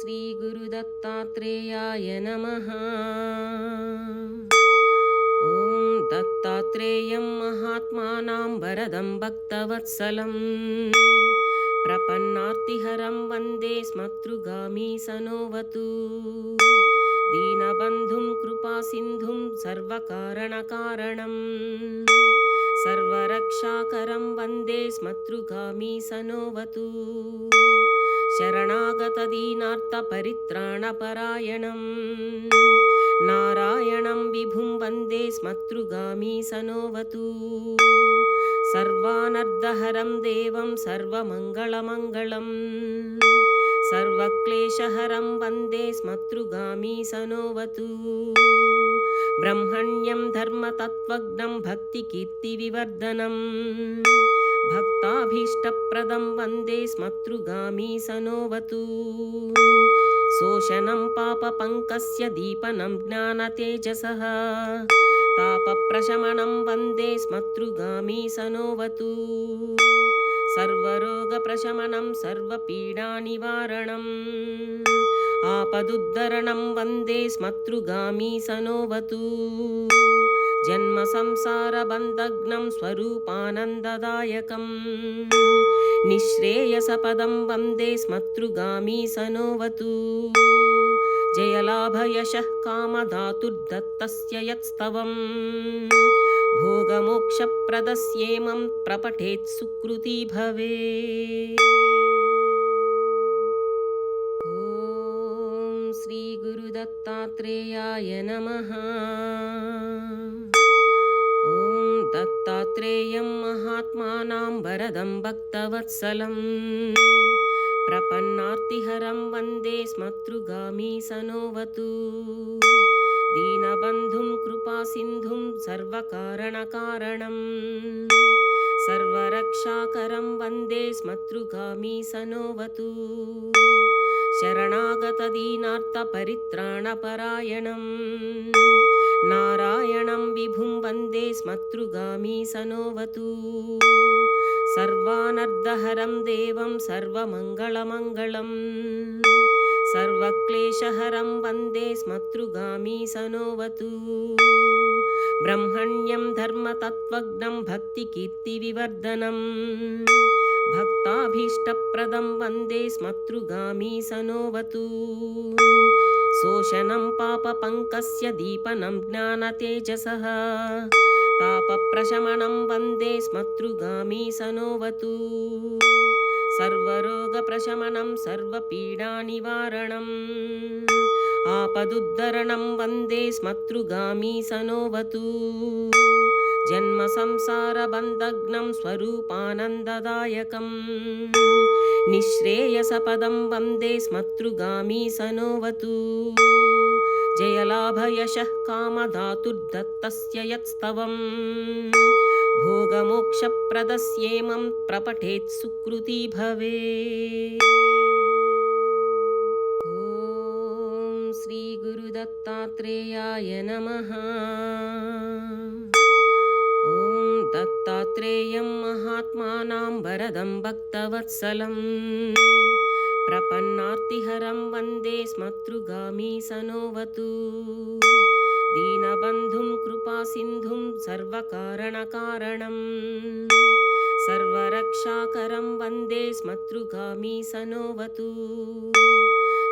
श्रीगुरुदत्तात्रेयाय नमः। ॐ दत्तात्रेयं महात्मानां वरदं भक्तवत्सलं। प्रपन्नार्तिहरं वन्दे स्मतृगामी सनोवतु। दीनबन्धुं कृपासिन्धुं सर्वकारणकारणम्। सर्वरक्षाकरं वन्दे स्मतृगामी सनोवतु शरणागतदीनार्तपरित्राणपरायणम् नारायणं विभुं वन्दे स्मतृगामी सनोवतु। सर्वानर्दहरं देवं सर्वमङ्गलमङ्गलम्। सर्वक्लेशहरं वन्दे स्मतृगामी सनोवतु। ब्रह्मण्यं धर्मतत्त्वज्ञं भक्तिकीर्तिविवर्धनम् भक्ताभीष्टप्रदं वन्दे स्मतृगामी सनोवतु। शोषणं पापपङ्कस्य दीपनं ज्ञानतेजसः। तापप्रशमनं वन्दे स्मतृगामी सनोवतु। सर्वरोगप्रशमनं सर्वपीडानिवारणम्। आपदुद्धरणं वन्दे स्मतृगामी सनोवतु जन्मसंसारबन्धग्नं स्वरूपानन्ददायकम्। निःश्रेयसपदं वन्दे स्मतृगामी सनोवतु। जयलाभयशः कामधातुर्दत्तस्य यत्स्तवम्। भोगमोक्षप्रदस्येमं प्रपठेत् सुकृती भवे श्रीगुरुदत्तात्रेयाय नमः दत्तात्रेयं महात्मानां वरदं भक्तवत्सलं। प्रपन्नार्तिहरं वन्दे स्मतृगामी सनोवतु। दीनबन्धुं कृपासिन्धुं सर्वकारणकारणम् सर्वरक्षाकरं वन्दे स्मतृगामी सनोवतु। शरणागतदीनार्तपरित्राणपरायणम् नारायणं विभुं वन्दे स्मतृगामी सनोवतु। सर्वानर्दहरं देवं सर्वमङ्गलमङ्गलम्। सर्वक्लेशहरं वन्दे स्मतृगामी सनोवतु। ब्रह्मण्यं धर्मतत्त्वज्ञं भक्तिकीर्तिविवर्धनम् भक्ताभीष्टप्रदं वन्दे स्मतृगामी सनोवतु शोषणं पापपङ्कस्य दीपनं ज्ञानतेजसः। तापप्रशमनं वन्दे स्मतृगामी सनोवतु। सर्वरोगप्रशमनं सर्वपीडानिवारणम्। आपदुद्धरणं वन्दे स्मतृगामी सनोवतु जन्मसंसारबन्धग्नं स्वरूपानन्ददायकम्। निःश्रेयसपदं वन्दे स्मतृगामी सनोवतु जयलाभयशः कामधातुर्दत्तस्य यत्स्तवम्। भोगमोक्षप्रदस्येमं प्रपठेत् सुकृती भवे श्रीगुरुदत्तात्रेयाय नमः दत्तात्रेयं महात्मानां वरदं भक्तवत्सलं। प्रपन्नार्तिहरं वन्दे स्मतृगामी सनोवतु। दीनबन्धुं कृपासिन्धुं सर्वकारणकारणम् सर्वरक्षाकरं वन्दे स्मतृगामी सनोवतु।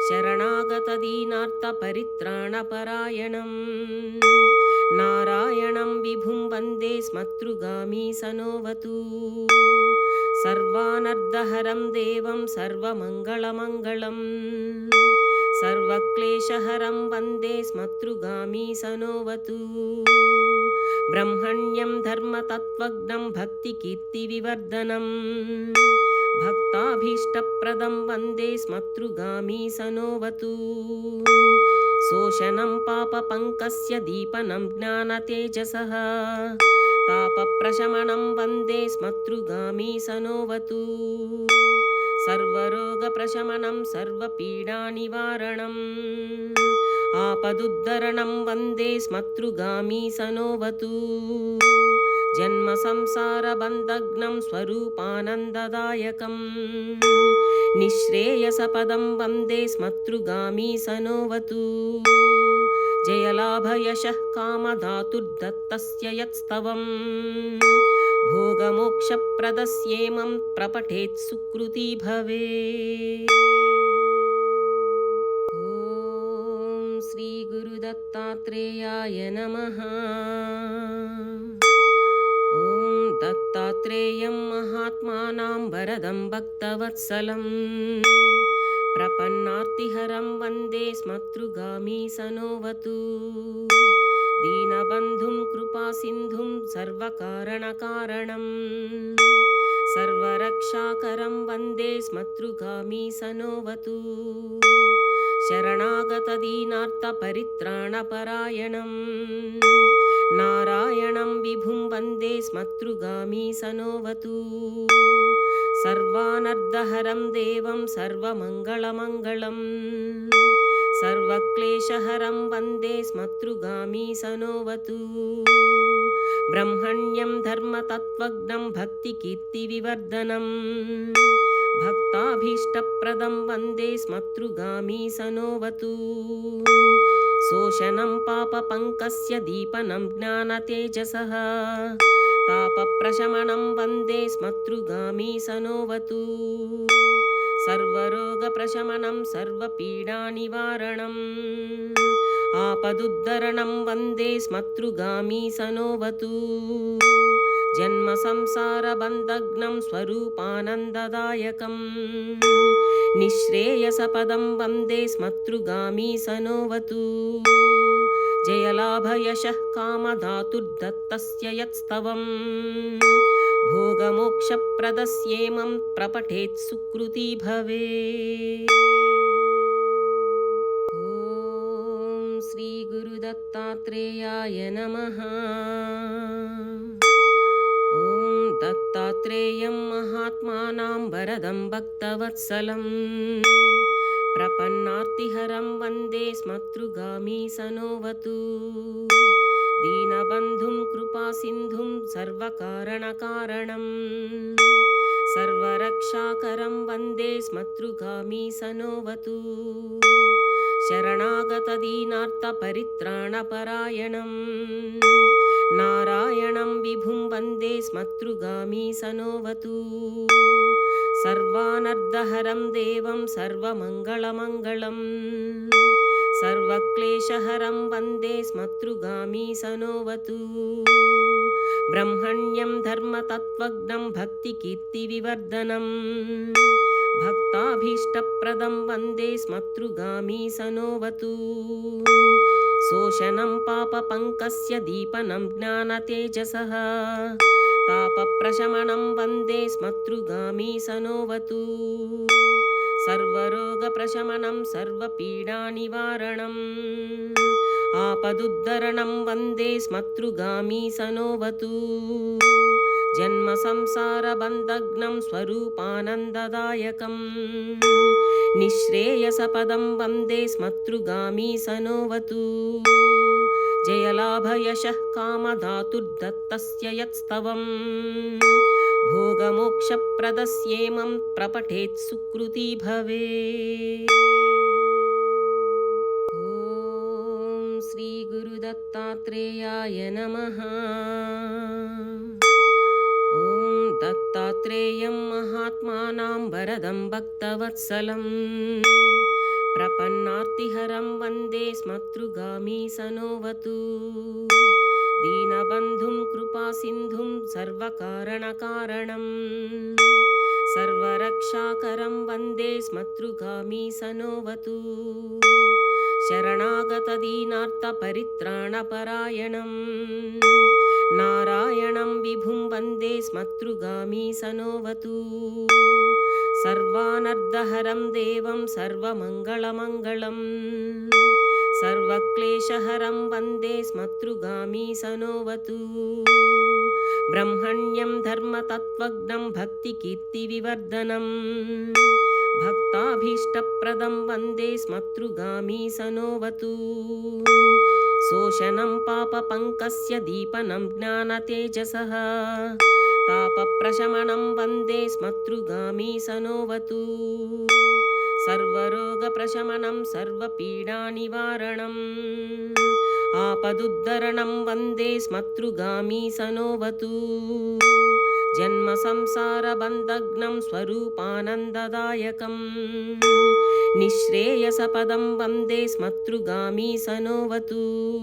शरणागतदीनार्तपरित्राणपरायणम् नारायणं विभुं वन्दे स्मतृगामी सनोवतु। सर्वानर्दहरं देवं सर्वमङ्गलमङ्गलम्। सर्वक्लेशहरं वन्दे स्मतृगामी सनोवतु। ब्रह्मण्यं धर्मतत्त्वज्ञं भक्तिकीर्तिविवर्धनम् भक्ताभीष्टप्रदं वन्दे स्मतृगामी सनोवतु शोषणं पापपङ्कस्य दीपनं ज्ञानतेजसः। तापप्रशमनं वन्दे स्मतृगामी सनोवतु। सर्वरोगप्रशमनं सर्वपीडानिवारणम्। आपदुद्धरणं वन्दे स्मतृगामी सनोवतु जन्मसंसारबन्धग्नं स्वरूपानन्ददायकम्। निःश्रेयसपदं वन्दे स्मतृगामी सनोवतु। जयलाभयशः कामधातुर्दत्तस्य यत्स्तवम्। भोगमोक्षप्रदस्येमं प्रपठेत् सुकृती भवे ॐ श्रीगुरुदत्तात्रेयाय नमः दत्तात्रेयं महात्मानां वरदं भक्तवत्सलं। प्रपन्नार्तिहरं वन्दे स्मतृगामी सनोवतु। दीनबन्धुं कृपासिन्धुं सर्वकारणकारणं। सर्वरक्षाकरं वन्दे स्मतृगामी सनोवतु। शरणागतदीनार्तपरित्राणपरायणं नारायणं विभुं वन्दे स्मतृगामी सनोवतु। सर्वानर्दहरं देवं सर्वमङ्गलमङ्गलम्। सर्वक्लेशहरं वन्दे स्मतृगामी सनोवतु। ब्रह्मण्यं धर्मतत्त्वज्ञं भक्तिकीर्तिविवर्धनम् भक्ताभीष्टप्रदं वन्दे स्मतृगामी सनोवतु शोषणं पापपङ्कस्य दीपनं ज्ञानतेजसः। तापप्रशमनं वन्दे स्मतृगामी सनोवतु। सर्वरोगप्रशमनं सर्वपीडानिवारणम्। आपदुद्धरणं वन्दे स्मतृगामी सनोवतु जन्मसंसारबन्धग्नं स्वरूपानन्ददायकम्। निःश्रेयसपदं वन्दे स्मतृगामी सनोवतु। जयलाभयशः कामधातुर्दत्तस्य यत्स्तवम्। भोगमोक्षप्रदस्येमं प्रपठेत् सुकृती भवे ॐ श्रीगुरुदत्तात्रेयाय नमः दत्तात्रेयं महात्मानां वरदं भक्तवत्सलं। प्रपन्नार्तिहरं वन्दे स्मतृगामी सनोवतु। दीनबन्धुं कृपासिन्धुं सर्वकारणकारणं। सर्वरक्षाकरं वन्दे स्मतृगामी सनोवतु। शरणागतदीनार्तपरित्राणपरायणं नारायणं विभुं वन्दे स्मतृगामी सनोवतु। सर्वानर्दहरं देवं सर्वमङ्गलमङ्गलम्। सर्वक्लेशहरं वन्दे स्मतृगामी सनोवतु। ब्रह्मण्यं धर्मतत्त्वज्ञं भक्तिकीर्तिविवर्धनम् भक्ताभीष्टप्रदं वन्दे स्मतृगामी सनोवतु शोषणं पापपङ्कस्य दीपनं ज्ञानतेजसः। तापप्रशमनं वन्दे स्मतृगामी सनोवतु। सर्वरोगप्रशमनं सर्वपीडानिवारणम्। आपदुद्धरणं वन्दे स्मतृगामी सनोवतु जन्मसंसारबन्धग्नं स्वरूपानन्ददायकम्। निःश्रेयसपदं वन्दे स्मतृगामी सनोवतु। जयलाभयशः कामधातुर्दत्तस्य यत्स्तवम्। भोगमोक्षप्रदस्येमं प्रपठेत् सुकृती भवे ॐ श्रीगुरुदत्तात्रेयाय नमः दत्तात्रेयं महात्मानां वरदं भक्तवत्सलं। प्रपन्नार्तिहरं वन्दे स्मतृगामी सनोवतु। दीनबन्धुं कृपासिन्धुं सर्वकारणकारणं। सर्वरक्षाकरं वन्दे स्मतृगामी सनोवतु। शरणागतदीनार्तपरित्राणपरायणं नारायणं विभुं वन्दे स्मतृगामी सनोवतु। सर्वानर्दहरं देवं सर्वमङ्गलमङ्गलम्। सर्वक्लेशहरं वन्दे स्मतृगामी सनोवतु। ब्रह्मण्यं धर्मतत्त्वज्ञं भक्तिकीर्तिविवर्धनम् भक्ताभीष्टप्रदं वन्दे स्मतृगामी सनोवतु शोषणं पापपङ्कस्य दीपनं ज्ञानतेजसः। तापप्रशमनं वन्दे स्मतृगामी सनोवतु। सर्वरोगप्रशमनं सर्वपीडानिवारणम्। आपदुद्धरणं वन्दे स्मतृगामी सनोवतु जन्मसंसारबन्धग्नं स्वरूपानन्ददायकम्। निःश्रेयसपदं वन्दे स्मतृगामी सनोवतु।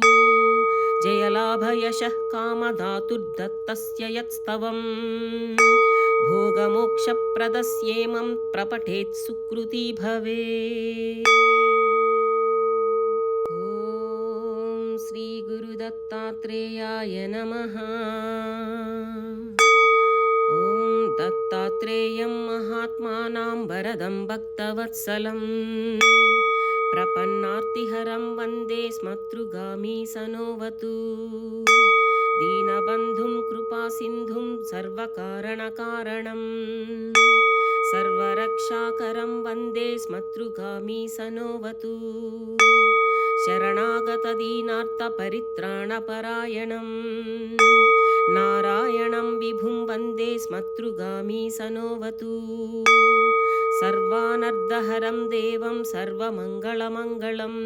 जयलाभयशः कामधातुर्दत्तस्य यत्स्तवम्। भोगमोक्षप्रदस्येमं प्रपठेत् सुकृती भवे ॐ श्रीगुरुदत्तात्रेयाय नमः दत्तात्रेयं महात्मानां वरदं भक्तवत्सलम् प्रपन्नार्तिहरं वन्दे स्मतृगामी सनोवतु। दीनबन्धुं कृपासिन्धुं सर्वकारणकारणम् सर्वरक्षाकरं वन्दे स्मतृगामी सनोवतु। शरणागतदीनार्तपरित्राणपरायणम् नारायणं विभुं वन्दे स्मतृगामी सनोवतु। सर्वानर्दहरं देवं सर्वमङ्गलमङ्गलम्।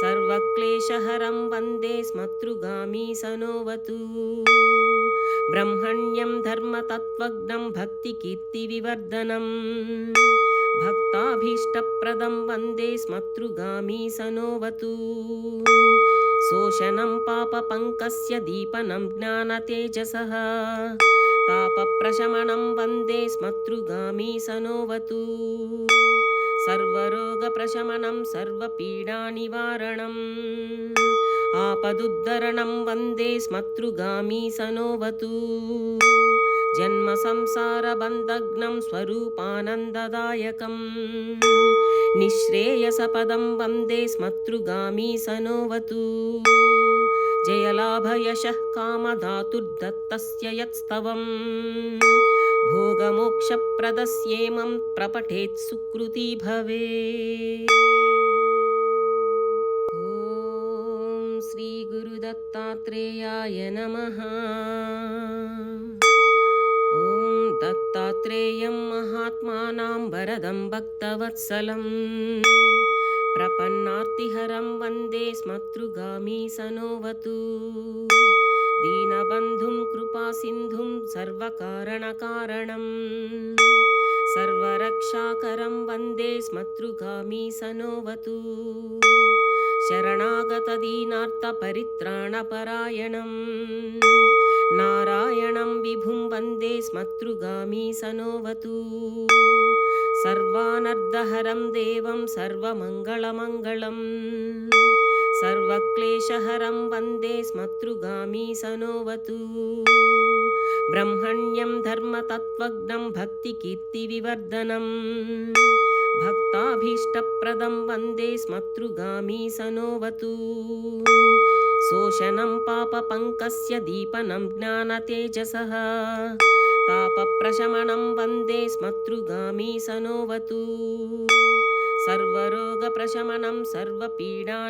सर्वक्लेशहरं वन्दे स्मतृगामी सनोवतु। ब्रह्मण्यं धर्मतत्त्वज्ञं भक्तिकीर्तिविवर्धनम् भक्ताभीष्टप्रदं वन्दे स्मतृगामी सनोवतु शोषणं पापपङ्कस्य दीपनं ज्ञानतेजसः। तापप्रशमनं वन्दे स्मतृगामी सनोवतु। सर्वरोगप्रशमनं सर्वपीडानिवारणम्। आपदुद्धरणं वन्दे स्मतृगामी सनोवतु जन्मसंसारबन्धग्नं स्वरूपानन्ददायकम्। निःश्रेयसपदं वन्दे स्मतृगामी सनोवतु। जयलाभयशः कामधातुर्दत्तस्य यत्स्तवम्। भोगमोक्षप्रदस्येमं प्रपठेत् सुकृती भवे श्रीगुरुदत्तात्रेयाय नमः वरदं भक्तवत्सलम् प्रपन्नार्तिहरं वन्दे स्मतृगामी सनोवतु। दीनबन्धुं कृपासिन्धुं सर्वकारणकारणम् सर्वरक्षाकरं वन्दे स्मतृगामी सनोवतु। शरणागतदीनार्तपरित्राणपरायणम् नारायणं विभुं वन्दे स्मतृगामी सनोवतु। सर्वानर्दहरं देवं सर्वमङ्गलमङ्गलम्। सर्वक्लेशहरं वन्दे स्मतृगामी सनोवतु। ब्रह्मण्यं धर्मतत्त्वज्ञं भक्तिकीर्तिविवर्धनम् भक्ताभीष्टप्रदं वन्दे स्मतृगामी सनोवतु शोषणं पापपङ्कस्य दीपनं ज्ञानतेजसः। तापप्रशमनं वन्दे स्मतृगामी सनोवतु। सर्वरोगप्रशमनं सर्वपीडानिवारणम्।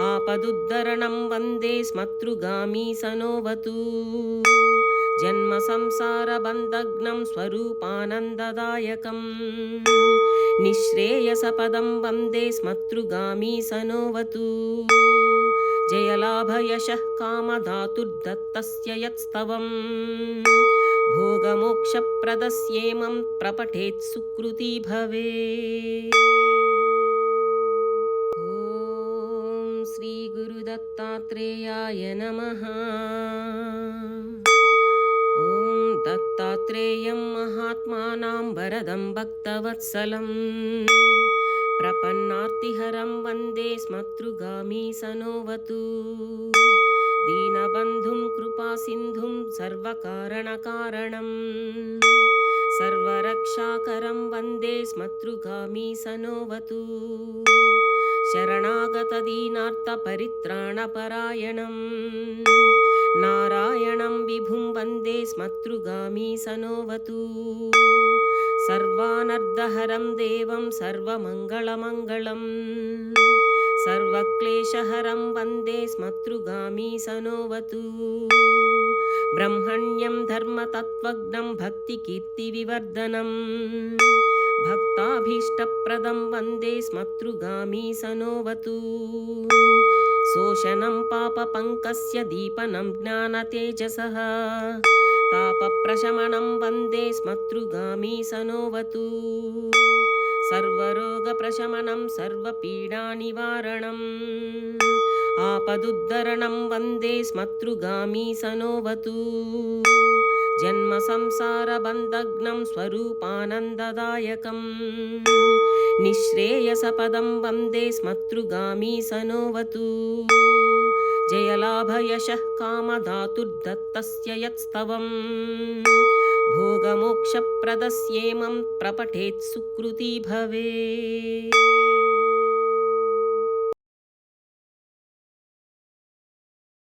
आपदुद्धरणं वन्दे स्मतृगामी सनोवतु जन्मसंसारबन्धग्नं स्वरूपानन्ददायकम्। निःश्रेयसपदं वन्दे स्मतृगामी सनोवतु। जयलाभयशः कामधातुर्दत्तस्य यत्स्तवम्। भोगमोक्षप्रदस्येमं प्रपठेत् सुकृती भवे ॐ श्रीगुरुदत्तात्रेयाय नमः दत्तात्रेयं महात्मानां वरदं भक्तवत्सलम् प्रपन्नार्तिहरं वन्दे स्मतृगामी सनोवतु। दीनबन्धुं कृपासिन्धुं सर्वकारणकारणम् सर्वरक्षाकरं वन्दे स्मतृगामी सनोवतु। शरणागतदीनार्तपरित्राणपरायणम् नारायणं विभुं वन्दे स्मतृगामी सनोवतु। सर्वानर्दहरं देवं सर्वमङ्गलमङ्गलम्। सर्वक्लेशहरं वन्दे स्मतृगामी सनोवतु। ब्रह्मण्यं धर्मतत्त्वज्ञं भक्तिकीर्तिविवर्धनम् भक्ताभीष्टप्रदं वन्दे स्मतृगामी सनोवतु शोषणं पापपङ्कस्य दीपनं ज्ञानतेजसः। तापप्रशमनं वन्दे स्मतृगामी सनोवतु। सर्वरोगप्रशमनं सर्वपीडानिवारणम्। आपदुद्धरणं वन्दे स्मतृगामी सनोवतु जन्मसंसारबन्धग्नं स्वरूपानन्ददायकम्। निःश्रेयसपदं वन्दे स्मतृगामी सनोवतु। जयलाभयशः कामधातुर्दत्तस्य यत्स्तवम्। भोगमोक्षप्रदस्येमं प्रपठेत् सुकृती भवेत्